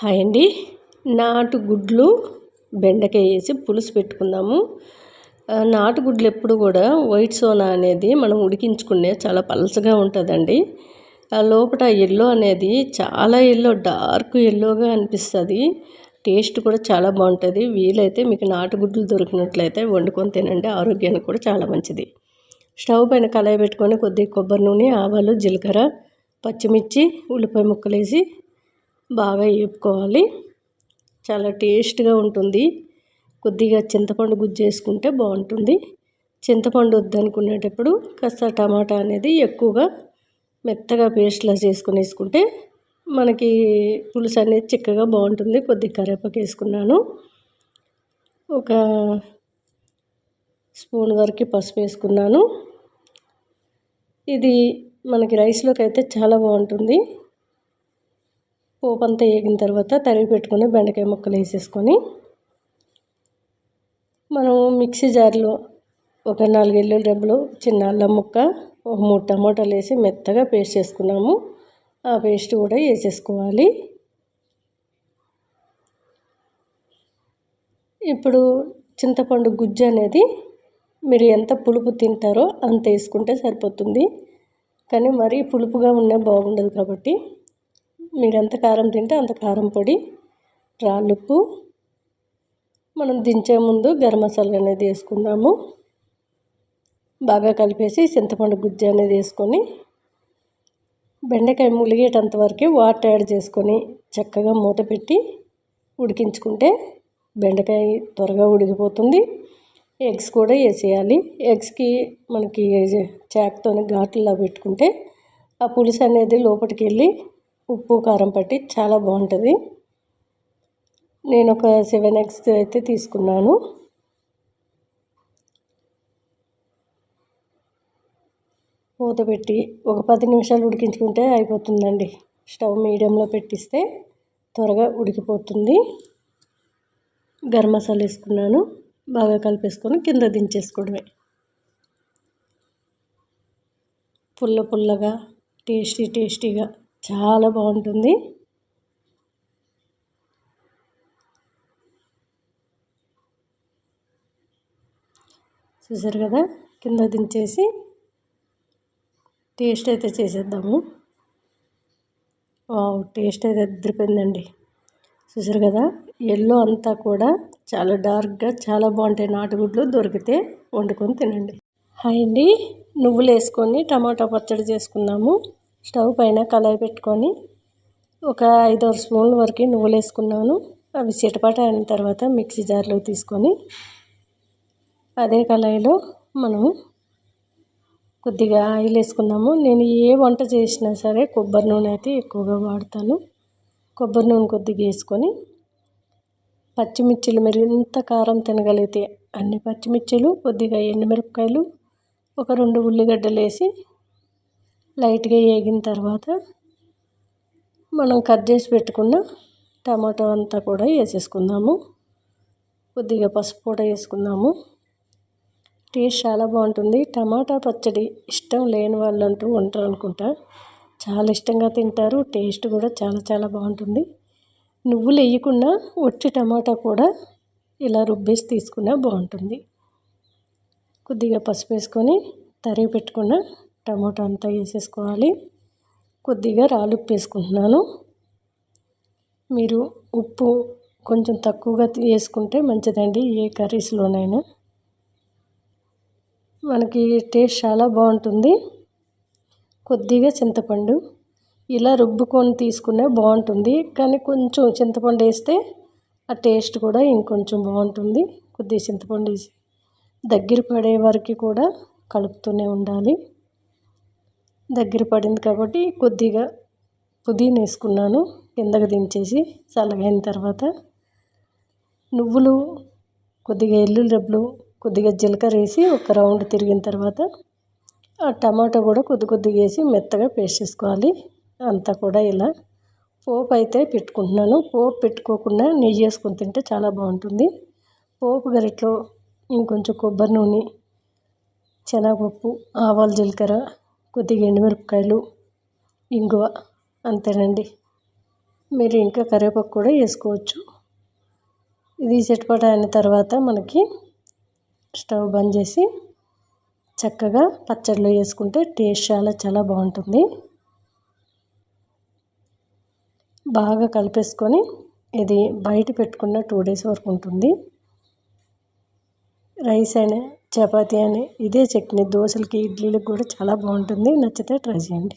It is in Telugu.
హాయ్ అండి. నాటు గుడ్లు బెండకాయ వేసి పులుసు పెట్టుకుందాము. నాటు గుడ్లు ఎప్పుడు కూడా వైట్ సోనా అనేది మనం ఉడికించుకునే చాలా పలసగా ఉంటుందండి. ఆ లోపల ఎల్లో అనేది చాలా ఎల్లో డార్క్ ఎల్లోగా అనిపిస్తుంది. టేస్ట్ కూడా చాలా బాగుంటుంది. వీలైతే మీకు నాటుగుడ్లు దొరికినట్లయితే వండుకొని తినండి. ఆరోగ్యానికి కూడా చాలా మంచిది. స్టవ్ పైన కళాయి పెట్టుకొని కొద్దిగా కొబ్బరి నూనె ఆవాలు జీలకర్ర పచ్చిమిర్చి ఉల్లిపాయ ముక్కలు వేసి బాగా వేపుకోవాలి. చాలా టేస్ట్గా ఉంటుంది. కొద్దిగా చింతపండు గుజ్జు వేసుకుంటే బాగుంటుంది. చింతపండు వద్దనుకునేటప్పుడు కాస్త టమాటా అనేది ఎక్కువగా మెత్తగా పేస్ట్లా చేసుకుని వేసుకుంటే మనకి పులుసు అనేది చిక్కగా బాగుంటుంది. కొద్దిగా కరివేపాకు వేసుకున్నాను. ఒక స్పూన్ వరకు పసుపు వేసుకున్నాను. ఇది మనకి రైస్లోకి అయితే చాలా బాగుంటుంది. పోపు అంతా వేగిన తర్వాత తరిగి పెట్టుకుని బెండకాయ ముక్కలు వేసేసుకొని మనం మిక్సీ జార్లో ఒక నాలుగు ఎల్లుల్లి డబ్బులు చిన్న అల్లం ముక్క ఒక మూడు టమాటాలు వేసి మెత్తగా పేస్ట్ చేసుకున్నాము. ఆ పేస్ట్ కూడా వేసేసుకోవాలి. ఇప్పుడు చింతపండు గుజ్జు అనేది మీరు ఎంత పులుపు తింటారో అంత వేసుకుంటే సరిపోతుంది. కానీ మరీ పులుపుగా ఉన్నా బాగుండదు కాబట్టి మీరు ఎంత కారం తింటే అంత కారం పొడి రాళ్ళుప్పు. మనం దించే ముందు గరం మసాలా అనేది వేసుకుందాము. బాగా కలిపేసి చింతపండు గుజ్జు అనేది వేసుకొని బెండకాయ ములిగేటంత వరకే వాటర్ యాడ్ చేసుకొని చక్కగా మూత పెట్టి ఉడికించుకుంటే బెండకాయ త్వరగా ఉడికిపోతుంది. ఎగ్స్ కూడా వేసేయాలి. ఎగ్స్కి మనకి చాక్తో ఘాట్లా పెట్టుకుంటే ఆ పులుసు అనేది లోపలికి వెళ్ళి ఉప్పు కారం పట్టి చాలా బాగుంటుంది. నేను ఒక సెవెన్ ఎగ్స్ అయితే తీసుకున్నాను. మూత పెట్టి ఒక పది నిమిషాలు ఉడికించుకుంటే అయిపోతుందండి. స్టవ్ మీడియంలో పెట్టిస్తే త్వరగా ఉడికిపోతుంది. గరం మసాలా వేసుకున్నాను. బాగా కలిపేసుకొని కింద దించేసుకోవడమే. పుల్ల పుల్లగా టేస్టీ టేస్టీగా చాలా బాగుంటుంది. చూసారు కదా? కింద దించేసి టేస్ట్ అయితే చేసేద్దాము. టేస్ట్ అయితే ఎదిరిపోయిందండి చూసారు కదా? ఎల్లో అంతా కూడా చాలా డార్క్గా చాలా బాగుంటాయి నాటుగుడ్లు. దొరికితే వండుకొని తినండి. హాయ్ అండి. నువ్వులు వేసుకొని టమాటా పచ్చడి చేసుకుందాము. స్టవ్ పైన కళాయి పెట్టుకొని ఒక ఐదారు స్పూన్ల వరకు నువ్వులు వేసుకున్నాను అవి చిటపట అయిన తర్వాత మిక్సీ జార్లో తీసుకొని అదే కళాయిలో మనము కొద్దిగా ఆయిల్ వేసుకున్నాము నేను ఏ వంట చేసినా సరే కొబ్బరి నూనె అయితే ఎక్కువగా వాడతాను. కొబ్బరి నూనె కొద్దిగా వేసుకొని పచ్చిమిర్చిలు మీరు ఎంత కారం తినగలిగితే అన్ని పచ్చిమిర్చిలు కొద్దిగా ఎండుమిరపకాయలు ఒక రెండు ఉల్లిగడ్డలు వేసి లైట్గా వేగిన తర్వాత మనం కట్ చేసి పెట్టుకున్న టమాటో అంతా కూడా వేసేసుకుందాము. కొద్దిగా పసుపు కూడా వేసుకుందాము. టేస్ట్ చాలా బాగుంటుంది. టమాటా పచ్చడి ఇష్టం లేని వాళ్ళు అంటూ ఉంటారు అనుకుంటా. చాలా ఇష్టంగా తింటారు. టేస్ట్ కూడా చాలా చాలా బాగుంటుంది. నువ్వులు వేయకుండా వచ్చి టమాటా కూడా ఇలా రుబ్బేసి తీసుకున్నా బాగుంటుంది. కొద్దిగా పసుపు వేసుకొని తరిగి పెట్టుకున్న టమోటా అంతా వేసేసుకోవాలి. కొద్దిగా రాలుప్పు వేసుకుంటున్నాను మీరు ఉప్పు కొంచెం తక్కువగా వేసుకుంటే మంచిదండి ఏ కర్రీస్లోనైనా. మనకి టేస్ట్ చాలా బాగుంటుంది. కొద్దిగా చింతపండు. ఇలా రుబ్బుకొని తీసుకునే బాగుంటుంది. కానీ కొంచెం చింతపండు వేస్తే ఆ టేస్ట్ కూడా ఇంకొంచెం బాగుంటుంది. కొద్దిగా చింతపండు వేసి దగ్గర పడే వరకు కూడా కలుపుతూనే ఉండాలి. దగ్గర పడింది కాబట్టి కొద్దిగా పుదీనా వేసుకున్నాను కిందకు దించేసి చల్లగైన తర్వాత నువ్వులు కొద్దిగా ఎల్లుల్లి కొద్దిగా జీలకర్ర వేసి ఒక రౌండ్ తిరిగిన తర్వాత ఆ టమాటా కూడా కొద్ది కొద్దిగా వేసి మెత్తగా పేస్ట్ చేసుకోవాలి. అంతా కూడా ఇలా పోపు అయితే పెట్టుకుంటున్నాను. పోపు పెట్టుకోకుండా నెయ్యి వేసుకొని తింటే చాలా బాగుంటుంది. పోపు గరిటలో ఇంకొంచెం కొబ్బరి నూనె శనగపప్పు ఆవాలు జీలకర్ర కొద్దిగా ఎండుమిరపకాయలు ఇంగువ అంతేనండి. మీరు ఇంకా కరివేపాకు కూడా వేసుకోవచ్చు. ఇది చిటపట అయిన తర్వాత మనకి స్టవ్ బంద్ చేసి చక్కగా పచ్చడిలో వేసుకుంటే టేస్ట్ చాలా చాలా బాగుంటుంది. బాగా కలిపేసుకొని ఇది బయట పెట్టుకున్న టూ డేస్ వరకు ఉంటుంది. రైస్ అయినా చపాతీ అని ఇదే చట్నీ దోశలకి ఇడ్లీలకు కూడా చాలా బాగుంటుంది. నచ్చితే ట్రై చేయండి.